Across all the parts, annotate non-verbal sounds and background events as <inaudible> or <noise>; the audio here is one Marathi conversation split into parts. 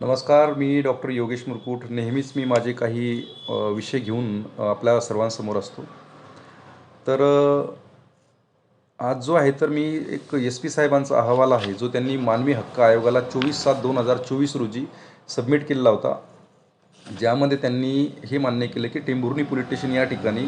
नमस्कार मी डॉक्टर योगेश मुरकूट. नेहमीच मी माझे काही विषय घेऊन आपल्या सर्वांसमोर असतो. तर आज जो आहे तर मी एक एस पी साहेबांचा अहवाल आहे जो त्यांनी मानवी हक्क आयोगाला चोवीस सात दोन हजार चोवीस रोजी सबमिट केलेला होता. ज्यामध्ये त्यांनी हे मान्य केलं की टेंभुर्णी पोलीस स्टेशन या ठिकाणी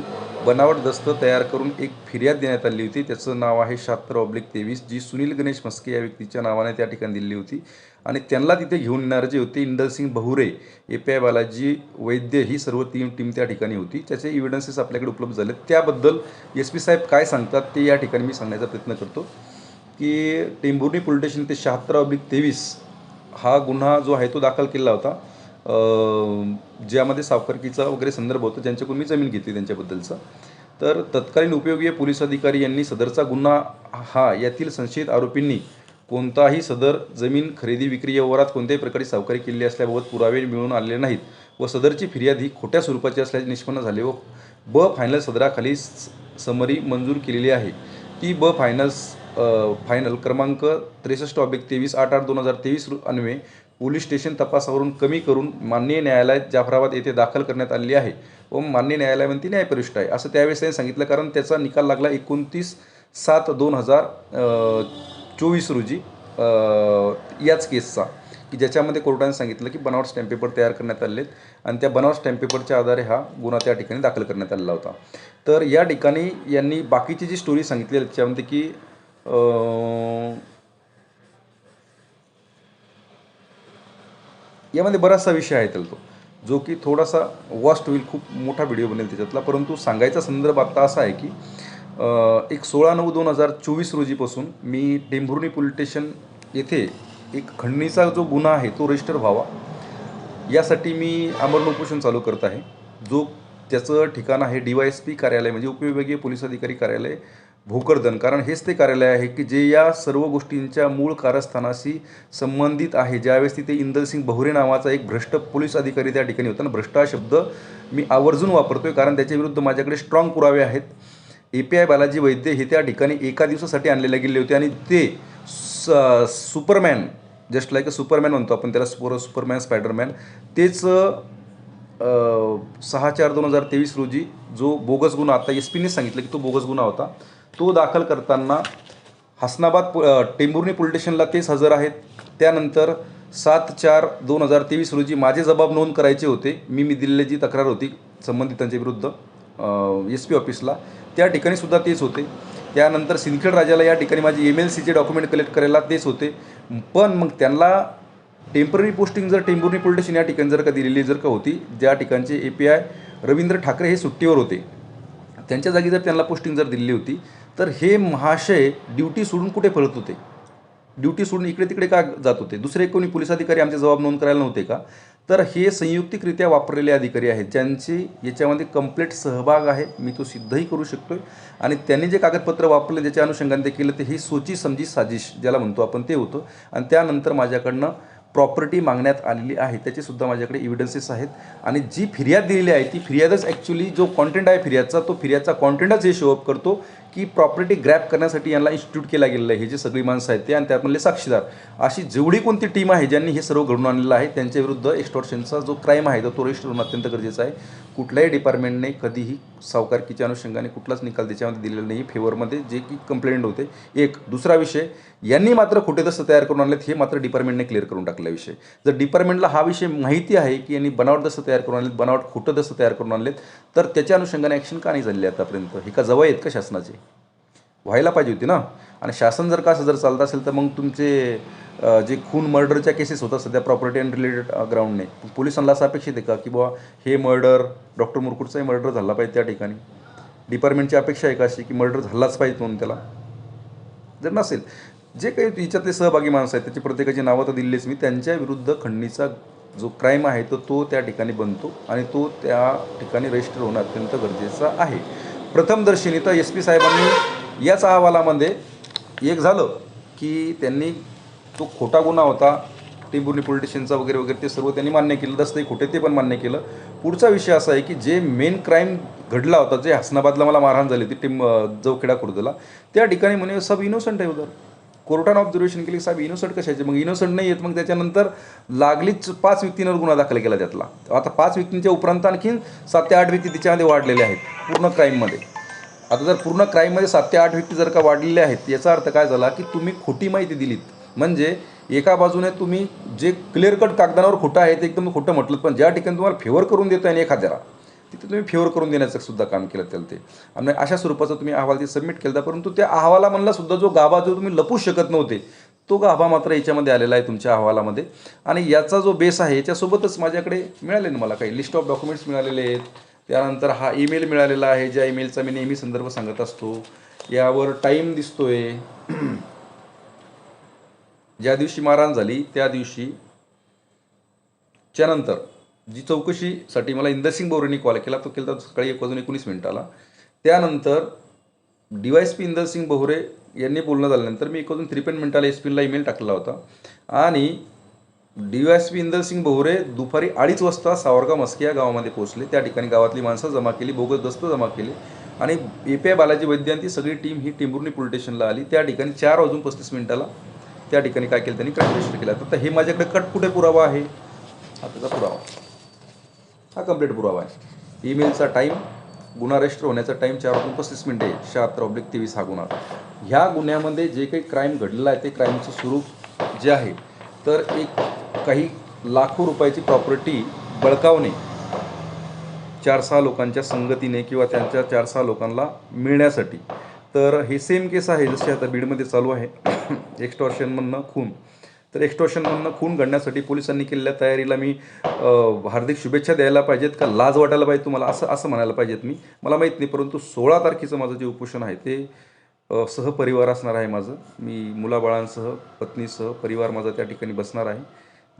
बनावट दस्त तयार करून एक फिर्याद देण्यात आली होती. त्याचं नाव आहे शहात्तर ऑब्लिक तेवीस जी सुनील गणेश मस्के या व्यक्तीच्या नावाने त्या ठिकाणी दिली होती. आणि त्यांना तिथे घेऊन येणारे जे होते Indersingh Bahure A P I Balaji Vaidya ही सर्व तीन टीम त्या ठिकाणी होती. त्याचे इव्हिडन्सेस आपल्याकडे उपलब्ध झाले त्याबद्दल एस पी साहेब काय सांगतात ते या ठिकाणी मी सांगण्याचा प्रयत्न करतो. की टेंभुर्णी पोलीस स्टेशन ते शहात्तर ऑब्लिक तेवीस हा गुन्हा जो आहे तो दाखल केला होता. ज्यामध्ये सावकारकीचा वगैरे संदर्भ होता ज्यांच्याकडून मी जमीन घेतली त्यांच्याबद्दलचा. तर तत्कालीन उपयोगी पोलीस अधिकारी यांनी सदरचा गुन्हा हा यातील संशयित आरोपींनी कोणताही सदर जमीन खरेदी विक्री व्यवहारात कोणत्याही प्रकारे सावकारी केली असल्याबाबत पुरावे मिळून आलेले नाहीत व सदरची फिर्याद ही खोट्या स्वरूपाची असल्याचे निष्पन्न झाले व ब फायनल सदराखाली स- समरी मंजूर केलेली आहे. ती ब फायनल्स फायनल क्रमांक त्रेसष्ट ऑब्लिक तेवीस आठ आठ दोन हजार तेवीस अन्वे पोलीस स्टेशन तपासावरून कमी करून माननीय न्यायालयात जाफराबाद येथे दाखल करण्यात आलेली आहे व माननीय न्यायालयामध्ये ती न्यायपरिष्ठ आहे. असं त्यावेळेस त्यांनी सांगितलं कारण त्याचा निकाल लागला एकोणतीस सात दोन हजार चोवीस रोजी याच केसचा की ज्याच्यामध्ये कोर्टाने सांगितलं की बनावट स्टॅम्प पेपर तयार करण्यात आले आहेत आणि त्या बनावट स्टॅम्प पेपरच्या आधारे हा गुन्हा त्या ठिकाणी दाखल करण्यात आलेला होता. तर या ठिकाणी यांनी बाकीची जी स्टोरी सांगितली त्याच्यामध्ये की यामध्ये बराचसा विषय आहे त्याला तो. जो की थोडासा वॉस्ट होईल खूप मोठा व्हिडिओ बनेल त्याच्यातला. परंतु सांगायचा संदर्भ आत्ता असा आहे की एक सोळा नऊ दोन हजार चोवीस रोजीपासून मी टेंभुर्णी पोलीस स्टेशन येथे एक खंडणीचा जो गुन्हा आहे तो रजिस्टर व्हावा. यासाठी मी आमरण उपोषण चालू करत आहे. जो त्याचं ठिकाण आहे डी वाय एस पी कार्यालय म्हणजे उपविभागीय पोलीस अधिकारी कार्यालय भोकरदन. कारण हेच ते कार्यालय आहे की जे या सर्व गोष्टींच्या मूळ कारस्थानाशी संबंधित आहे. ज्यावेळेस तिथे इंदरसिंग बहुरे नावाचा एक भ्रष्ट पोलीस अधिकारी त्या ठिकाणी होता. आणि भ्रष्ट हा शब्द मी आवर्जून वापरतोय कारण त्याच्या विरुद्ध माझ्याकडे स्ट्रॉंग पुरावे आहेत. A P I Balaji Vaidya हे त्या ठिकाणी एका दिवसासाठी आणलेले गेले होते आणि ते स superman just like a superman म्हणतो आपण त्याला सुपर सुपरमॅन स्पायडरमॅन तेच सहा चार दोन हजार तेवीस रोजी जो बोगस गुन्हा आता एस पीने सांगितलं की तो बोगस गुन्हा होता. तो दाखल करताना हसनाबाद पु अ, टेंभुर्णी पोलीस स्टेशनला तेच हजर आहेत. त्यानंतर सात चार दोन हजार तेवीस रोजी माझे जबाब नोंद करायचे होते. मी मी दिलेली जी तक्रार होती संबंधितांच्या विरुद्ध एस पी ऑफिसला. त्या ठिकाणी सुद्धा तेच होते. त्यानंतर सिंदखेड राजाला या ठिकाणी माझे एम एल सीचे डॉक्युमेंट कलेक्ट करायला तेच होते. पण मग त्यांना टेंपररी पोस्टिंग जर टेंभुर्णी पोलीस स्टेशन या ठिकाणी जर का दिलेली जर का होती ज्या ठिकाणचे A P I Ravindra Thakare हे सुट्टीवर होते. त्यांच्या जागी जर त्यांना पोस्टिंग जर दिली होती तर हे महाशय ड्युटी सोडून कुठे पळत होते? ड्युटी सोडून इकडे तिकडे का जात होते? दुसरे कोणी पोलीस अधिकारी आमचे जबाब नोंद करायला नव्हते का? तर हे संयुक्तिकरित्या वापरलेले अधिकारी आहेत ज्यांचे याच्यामध्ये कंप्लीट सहभाग आहे. मी तो सिद्धही करू शकतो आहे आणि त्यांनी जे कागदपत्र वापरले ज्याच्या अनुषंगाने ते केलं ते ही सोची समजी साजिश ज्याला म्हणतो आपण ते होतं. आणि त्यानंतर माझ्याकडनं प्रॉपर्टी मागण्यात आलेली आहे. त्याचे सुद्धा माझ्याकडे इव्हिडन्सेस आहेत. आणि जी फिर्याद दिलेली आहे ती फिर्यादच ॲक्च्युली जो कॉन्टेंट आहे फिर्यादचा तो फिर्यादचा कॉन्टेंटच हे शोअप करतो. की प्रॉपर्टी ग्रॅप करण्यासाठी यांना इन्स्टिट्यूट केला गेलेलं आहे. हे जे सगळी माणसं आहेत ते आणि त्यामधले साक्षीदार. अशी जेवढी कोणती टीम आहे ज्यांनी हे सर्व घडून आणलेलं आहे त्यांच्या विरुद्ध एक्स्टॉर्शनचा जो क्राईम आहे तो रजिस्टर होणं अत्यंत गरजेचं आहे. कुठल्याही डिपार्टमेंटने कधीही सावकारकीच्या अनुषंगाने कुठलाच निकाल त्याच्यामध्ये दिलेला नाही. फेवरमध्ये जे की कंप्लेंट होते. एक. दुसरा विषय यांनी मात्र खोटे तसं तयार करून आणलेत हे मात्र डिपार्टमेंटने क्लिअर करून टाकला विषय. जर डिपार्टमेंटला हा विषय माहिती आहे की यांनी बनावट दसं तयार करून आणलेत बनावट खोटं दसं तयार करून आणलेत तर त्याच्या अनुषंगाने ॲक्शन का नाही झालेली आतापर्यंत? हे का जवळ आहेत का शासनाचे? व्हायला पाहिजे होती ना? आणि शासन जर का असं जर चालत असेल तर मग तुमचे जे खून मर्डरच्या केसेस होतात सध्या प्रॉपर्टी अँड रिलेटेड ग्राउंडने पोलिसांना असं अपेक्षित आहे का? की बुवा हे मर्डर डॉक्टर मुरकुटचाही मर्डर झाला पाहिजे त्या ठिकाणी. डिपार्टमेंटची अपेक्षा आहे का अशी की मर्डर झालाच पाहिजे म्हणून त्याला? जर नसेल जे काही हिच्यातले सहभागी माणसं आहेत त्याची प्रत्येकाची नावं तर दिलीच मी त्यांच्या विरुद्ध खंडणीचा जो क्राईम आहे तर तो त्या ठिकाणी बनतो आणि तो त्या ठिकाणी रजिस्टर होणं अत्यंत गरजेचं आहे. प्रथमदर्शनी तर एस पी साहेबांनी याच अहवालामध्ये एक झालं की त्यांनी तो खोटा गुन्हा होता टिंबुर्णी पोलिटिशियनचा वगैरे वगैरे ते सर्व त्यांनी मान्य केलं दस्तही खोटे ते पण मान्य केलं. पुढचा विषय असा आहे की जे मेन क्राईम घडला होता जे हसनाबादला मला मारहाण झाली होती टिम जवखेडा खुर्दला त्या ठिकाणी म्हणे सब इनोसंट आहे उदर. कोर्टानं ऑब्झर्वेशन केली साहेब इनोसंट कशाचे? मग इनोसंट नाही येत मग त्याच्यानंतर लागलीच पाच व्यक्तींवर गुन्हा दाखल केला त्यातला. आता पाच व्यक्तींच्या उपरांत आणखीन सात ते आठ व्यक्ती तिच्यामध्ये वाढलेले आहेत पूर्ण क्राईममध्ये आता जर पूर्ण क्राईममध्ये सात ते आठ व्यक्ती जर का वाढलेले आहेत याचा अर्थ काय झाला की तुम्ही खोटी माहिती दिलीत. म्हणजे एका बाजूने तुम्ही जे क्लिअर कट कागदांवर खोटं आहे ते एकदम खोटं म्हटलं पण ज्या ठिकाणी तुम्हाला फेवर करून देत आहे एखाद्याला तिथे तुम्ही फेवर करून देण्याचं सुद्धा काम केलं त्याला ते. आणि अशा स्वरूपाचा तुम्ही अहवाल ते सबमिट केला परंतु त्या अहवालामधला सुद्धा जो गाभा जो तुम्ही लपू शकत नव्हते तो गाभा मात्र याच्यामध्ये आलेला आहे तुमच्या अहवालामध्ये. आणि याचा जो बेस आहे याच्यासोबतच माझ्याकडे मिळाले ना मला काही लिस्ट ऑफ डॉक्युमेंट्स मिळालेले आहेत. त्यानंतर हा ईमेल मिळालेला आहे ज्या ईमेलचा मी नेहमी संदर्भ सांगत असतो. यावर टाईम दिसतोय. ज्या दिवशी मारहाण झाली त्या दिवशी त्यानंतर जी चौकशीसाठी मला इंदरसिंग बोरेंनी कॉल केला तो केला सकाळी एक वाजून एकोणीस मिनिटाला. त्यानंतर D Y S P Indersingh Bohare यांनी बोलणं झाल्यानंतर मी एक वाजून त्रेपन्न मिनिटाला एस पीला ईमेल टाकला होता. आणि D Y S P Indersingh Bohare दुपारी अडीच वाजता सावरगाव मस्के या गावामध्ये पोहोचले. त्या ठिकाणी गावातली माणसं जमा केली बोगस दस्त जमा केली. आणि A P I Balaji Vaidya सगळी टीम ही टिंबुर्णी पोलीस स्टेशनला आली. त्या ठिकाणी चार वाजून पस्तीस मिनिटाला त्या ठिकाणी काय केलं त्यांनी क्राईम रजिस्टर केला. तर हे माझ्याकडे कट कुठे पुरावा आहे? हा त्याचा पुरावा. हा कंप्लीट पुरावा आहे. ईमेलचा टाईम गुन्हा रजिस्टर होण्याचा टाईम चार वाजून पस्तीस मिनिटे शहात्तर ऑब्लिक तेवीस हा गुन्हा. ह्या गुन्ह्यामध्ये जे काही क्राईम घडलेलं आहे ते क्राईमचं स्वरूप जे आहे तर एक काही लाखो रुपयाची प्रॉपर्टी बळकावणे चार सहा लोकांच्या संगतीने किंवा त्यांच्या चार सहा लोकांना मिळण्यासाठी. तर हे सेम केस आहे जसे आता बीडमध्ये चालू आहे. <coughs> एक्स्टॉर्शनमधनं खून. तर एक्स्टॉर्शनमधनं खून घडण्यासाठी पोलिसांनी केलेल्या तयारीला मी हार्दिक शुभेच्छा द्यायला पाहिजेत का? लाज वाटायला पाहिजे तुम्हाला? असं असं म्हणायला पाहिजेत मी. मला माहीत नाही परंतु सोळा तारखेचं माझं जे उपोषण आहे ते सहपरिवार असणार आहे माझं. मी मुलाबाळांसह पत्नीसह परिवार माझा त्या ठिकाणी बसणार आहे.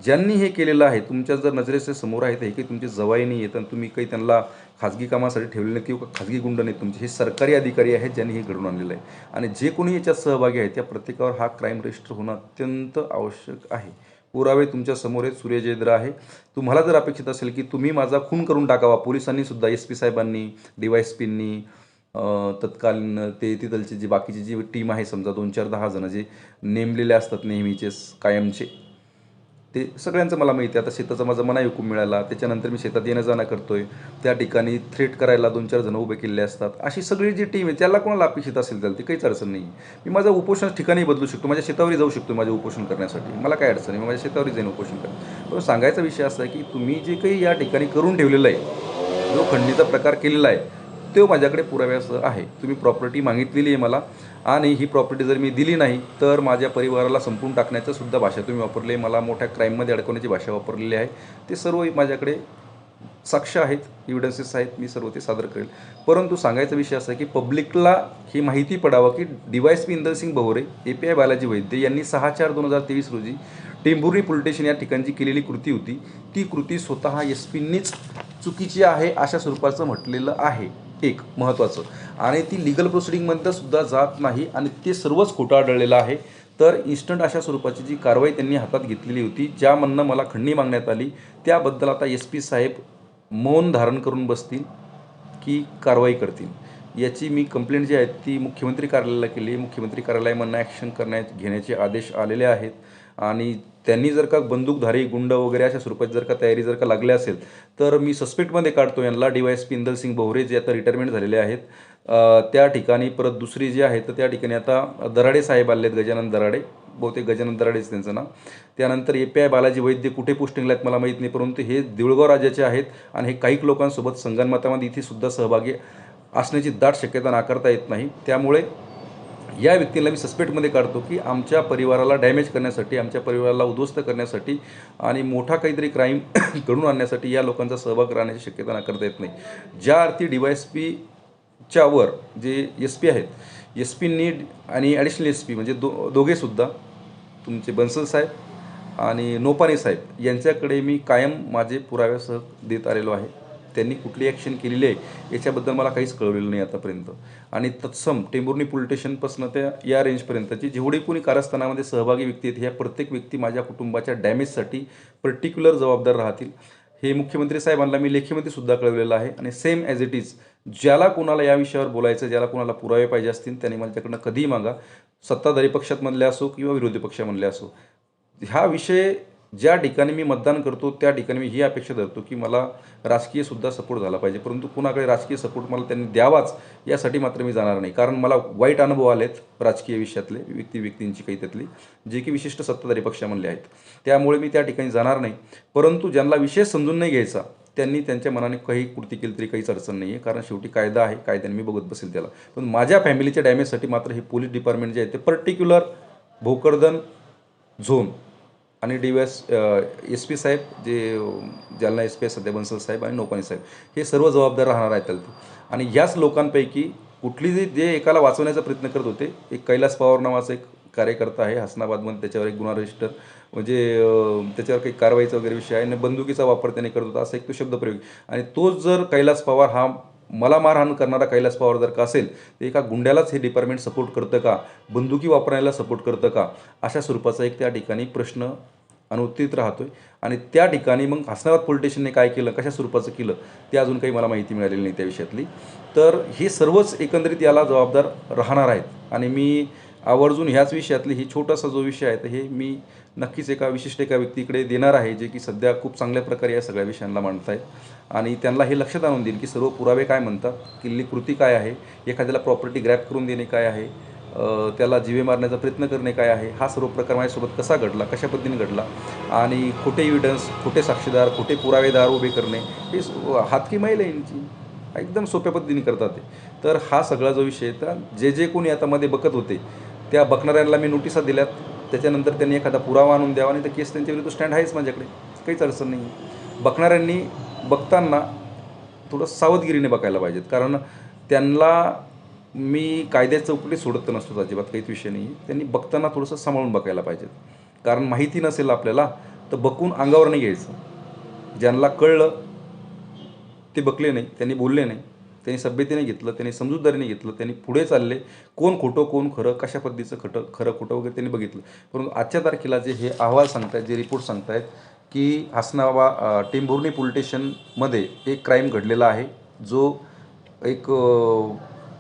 ज्यांनी हे केलेलं आहे तुमच्या जर नजरेच्या समोर आहे तर हे काही तुमचे जवाई नाही आहेत आणि तुम्ही काही त्यांना खाजगी कामासाठी ठेवलेले नाही किंवा खाजगी गुंड नाहीत तुमचे. हे सरकारी अधिकारी आहेत ज्यांनी हे घडून आणलेलं आहे. आणि जे कोणी याच्यात सहभागी आहेत त्या प्रत्येकावर हा क्राईम रजिस्टर होणं अत्यंत आवश्यक आहे. पुरावे तुमच्यासमोर आहेत सूर्यजयद्र आहे. तुम्हाला जर अपेक्षित असेल की तुम्ही माझा खून करून टाकावा पोलिसांनी सुद्धा एस पी साहेबांनी डी वाय एस पींनी तत्कालीन ते तिथलचे जे बाकीची जी टीम आहे समजा दोन चार दहा जणं जे नेमलेले असतात नेहमीचे कायमचे ते सगळ्यांचं मला माहिती आहे. आता शेताचा माझा मनाई हुकूम मिळाला त्याच्यानंतर मी शेतात येणं जाणं करतोय. त्या ठिकाणी थ्रेट करायला दोन चार जण उभे केलेले असतात. अशी सगळी जी टीम आहे त्याला कोणाला अपेक्षित असेल त्याला? ती काहीच अडचण नाही मी माझं उपोषण ठिकाणी बदलू शकतो. माझ्या शेतावरही जाऊ शकतो माझे उपोषण करण्यासाठी. मला काय अडचण आहे? मी माझ्या शेतावरही जाईन उपोषण करेन पण सांगायचा विषय असा आहे की तुम्ही जे काही या ठिकाणी करून ठेवलेलं आहे जो खंडणीचा प्रकार केलेला आहे तो माझ्याकडे पुराव्यासह आहे. तुम्ही प्रॉपर्टी मागितलेली आहे मला. आणि ही प्रॉपर्टी जर मी दिली नाही तर माझ्या परिवाराला संपून टाकण्याचं सुद्धा भाषा तुम्ही वापरली. आहे मला मोठ्या क्राईममध्ये अडकवण्याची भाषा वापरलेली आहे. ते सर्व माझ्याकडे साक्ष आहेत इव्हिडन्सेस आहेत. मी सर्व ते सादर करेल. परंतु सांगायचा विषय असा की पब्लिकला ही माहिती पडावं की D Y S P Indersingh Bahore A P I Balaji Vaidya यांनी सहा चार दोन हजार तेवीस रोजी टेंभुर्णी पुलटेशन या ठिकाणची केलेली कृती होती. ती कृती स्वतः एस पींनीच चुकीची आहे अशा स्वरूपाचं म्हटलेलं आहे. एक महत्त्वाचं आणि ती लिगल प्रोसिडिंगमध्ये सुद्धा जात नाही आणि ते सर्वच खोटं आढळलेलं आहे. तर इन्स्टंट अशा स्वरूपाची जी कारवाई त्यांनी हातात घेतलेली होती ज्यामधनं मला खंडणी मागण्यात आली त्याबद्दल आता एस पी साहेब मौन धारण करून बसतील की कारवाई करतील. याची मी कंप्लेंट जी आहे ती मुख्यमंत्री कार्यालयाला केली. मुख्यमंत्री कार्यालयामधनं ॲक्शन करण्या घेण्याचे आदेश आलेले आहेत. आणि त्यांनी जर का बंदूकधारी गुंड वगैरे अशा स्वरूपाची जर का तयारी जर का लागली असेल तर मी सस्पेक्टमध्ये काढतो यांना. D Y S P Indal Singh Bohare जे आता रिटायरमेंट झालेले आहेत त्या ठिकाणी परत दुसरी जी आहे तर त्या ठिकाणी आता दराडे साहेब आले आहेत गजानन दराडे. बहुतेक गजानन दराडेच त्यांचं नाव. त्यानंतर A P I Balaji Vaidya कुठे पोस्टिंगला आहेत मला माहीत नाही परंतु हे देऊळगाव राज्याचे आहेत आणि हे काही लोकांसोबत संगणमतामध्ये इथे सुद्धा सहभागी असण्याची दाट शक्यता नाकारता येत नाही. त्यामुळे या व्यक्तीला मी सस्पेक्टमध्ये काढतो की आमच्या परिवाराला डॅमेज करण्यासाठी आमच्या परिवाराला उद्ध्वस्त करण्यासाठी आणि मोठा काहीतरी क्राईम <coughs> घडून आणण्यासाठी या लोकांचा सहभाग राहण्याची शक्यता नाकारता येत नाही. ज्या अर्थी डी वाय एस पीच्या वर जे एस पी आहेत एस नीड आणि ॲडिशनल एस पी म्हणजे दो दोघेसुद्धा तुमचे बन्सल साहेब आणि नोपाने साहेब यांच्याकडे मी कायम माझे पुराव्यासह देत आलेलो आहे. त्यांनी कुठली ॲक्शन केलेली आहे याच्याबद्दल मला काहीच कळवलेलं नाही आतापर्यंत. आणि तत्सम टेंबुर्नी पोलीस स्टेशनपासून त्या या रेंजपर्यंतची जेवढे कोणी कारस्थानामध्ये सहभागी व्यक्ती आहेत ह्या प्रत्येक व्यक्ती माझ्या कुटुंबाच्या डॅमेजसाठी पर्टिक्युलर जबाबदार राहतील. हे मुख्यमंत्री साहेबांना मी लेखीमध्ये सुद्धा कळवलेलं आहे. आणि सेम ॲज इट इज ज्याला कोणाला या विषयावर बोलायचं ज्याला कोणाला पुरावे पाहिजे असतील त्यांनी माझ्याकडनं कधीही मागा. सत्ताधारी पक्षात म्हणले असो किंवा विरोधी पक्षामधले असो. ह्या विषय ज्या ठिकाणी मी मतदान करतो त्या ठिकाणी मी ही अपेक्षा धरतो की मला राजकीयसुद्धा सपोर्ट झाला पाहिजे. परंतु कुणाकडे राजकीय सपोर्ट मला त्यांनी द्यावाच यासाठी मात्र मी जाणार नाही. कारण मला वाईट अनुभव आलेत राजकीय विषयातले व्यक्ती व्यक्तींची काही त्यातली जे की विशिष्ट सत्ताधारी पक्षामधले आहेत. त्यामुळे मी त्या ठिकाणी जाणार नाही. परंतु ज्यांना विषय समजून नाही घ्यायचा त्यांनी त्यांच्या मनाने काही कृती केली तरी काहीच अडचण नाही आहे कारण शेवटी कायदा आहे कायद्याने मी बघत बसेल त्याला. पण माझ्या फॅमिलीच्या डॅमेजसाठी मात्र हे पोलीस डिपार्टमेंट जे आहे ते पर्टिक्युलर भोकरदन झोन आणि डी एस एस पी साहेब जे जालना एस पी सध्या बन्सल साहेब आणि नौपाणी साहेब हे सर्व जबाबदार राहणार आहेत त्याला. आणि याच लोकांपैकी कुठली जे जे एकाला वाचवण्याचा प्रयत्न करत होते एक कैलास पवार नावाचा एक कार्यकर्ता आहे हसनाबादमध्ये त्याच्यावर एक गुन्हा रजिस्टर म्हणजे त्याच्यावर काही कारवाईचा वगैरे विषय आहे आणि बंदुकीचा वापर त्याने करत होता असा एक तो शब्दप्रयोग आणि तोच जर कैलास पवार हा मला मारहाण करणारा कैलास पवार जर का असेल तर एका गुंड्यालाच हे डिपार्टमेंट सपोर्ट करतं का? बंदुकी वापरायला सपोर्ट करतं का? अशा स्वरूपाचा एक त्या ठिकाणी प्रश्न अनुत्तरित आहे आणि त्या ठिकाणी मग हसनाबाद पोलीस स्टेशनने काय केलं कशा स्वरूपाचं केलं ते अजून काही मला माहिती मिळालेली नाही त्या विषयातली. तर हे सर्वच एकंदरीत याला जबाबदार राहणार आहेत. आणि मी आवर्जून ह्याच विषयातली हे छोटासा जो विषय आहे तर हे मी नक्कीच एका विशिष्ट एका व्यक्तीकडे देणार आहे जे की सध्या खूप चांगल्या प्रकारे या सगळ्या विषयांना मांडत आहेत आणि त्यांना हे लक्षात आणून देईल की सर्व पुरावे काय म्हणतात किल्ली कृती काय आहे एखाद्याला प्रॉपर्टी ग्रॅप करून देणे काय आहे त्याला जीवे मारण्याचा प्रयत्न करणे काय आहे हा सर्व प्रकार माझ्यासोबत कसा घडला कशा पद्धतीने घडला आणि खोटे एव्हिडन्स खोटे साक्षीदार खोटे पुरावेदार उभे करणे हे हातकी मैल यांची. एकदम सोप्या पद्धतीने करतात ते. तर हा सगळा जो विषय तर जे जे कोणी आता मध्ये बघत होते त्या बघणाऱ्यांना मी नोटिसा दिल्यात. त्याच्यानंतर त्यांनी एखादा पुरावा आणून द्यावा आणि तर केस त्यांच्या विरुद्ध स्टँड आहेच माझ्याकडे. काहीच अडचण नाही आहे बघणाऱ्यांनी बघताना थोडं सावधगिरीने बघायला पाहिजेत. कारण त्यांना मी कायद्याच्या चौकटी सोडत नसतो अजिबात काहीच विषय नाही त्यांनी बघताना थोडंसं सांभाळून बघायला पाहिजेत. कारण माहिती नसेल आपल्याला तर बघून अंगावर नाही घ्यायचं. ज्यांना कळलं ते बकले नाही त्यांनी बोलले नाही. त्यांनी सभ्यतेने घेतलं त्यांनी समजूतदारीने घेतलं त्यांनी पुढे चालले. कोण खोटं कोण खरं कशा पद्धतीचं खटं खरं खोटं वगैरे त्यांनी बघितलं. परंतु आजच्या तारखेला जे हे अहवाल सांगतायत जे रिपोर्ट सांगतायत की हसनाबा अ, टेंभुर्णी स्टेशनमध्ये एक क्राईम घडलेला आहे. जो एक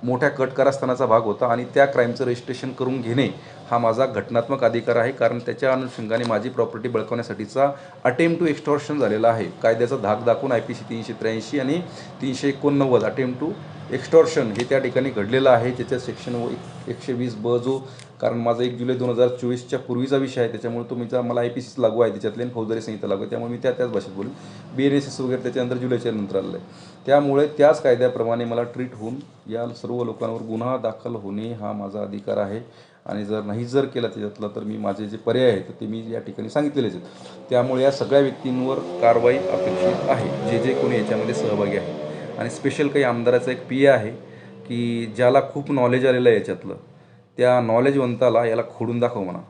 मोठ्या कट कारस्थानाचा भाग होता आणि त्या क्राईमचं रजिस्ट्रेशन करून घेणे हा माझा घटनात्मक अधिकार आहे. कारण त्याच्या अनुषंगाने माझी प्रॉपर्टी बळकवण्यासाठीचा अटेम्प टू एक्स्टॉर्शन झालेला आहे. कायद्याचा धाक दाखवून आय पी सी तीनशे त्र्याऐंशी आणि तीनशे एकोणनव्वद अटेम्प टू एक्स्टॉर्शन हे त्या ठिकाणी घडलेलं आहे. त्याच्या सेक्शन व एकशे वीस ब जो कारण माझा एक जुलै दोन हजार चोवीसच्या पूर्वीचा विषय आहे त्याच्यामुळे तो मीचा मला आय पी सी लागू आहे त्याच्यातले आणि फौजदारी संहिता लागू आहे त्यामुळे मी त्या त्याच भाषेत बोलेन. बी एन एस एस वगैरे त्याच्यानंतर जुलैच्या नंतर आलेलं आहे. त्यामुळे त्याच कायद्याप्रमाणे मला ट्रीट होऊन या सर्व लोकांवर गुन्हा दाखल होणे हा माझा अधिकार आहे. आणि जर नाही जर केला त्याच्यातला तर मी माझे जे पर्याय आहेत ते मी या ठिकाणी सांगितलेलेच आहेत. त्यामुळे या सगळ्या व्यक्तींवर कारवाई अपेक्षित आहे. जे जे कोणी याच्यामध्ये सहभागी आहे आणि स्पेशल काही आमदाराचा एक पी आहे की ज्याला खूप नॉलेज आलेलं आहे याच्यातलं त्या नॉलेजवंताला याला खोडून दाखव म्हणा.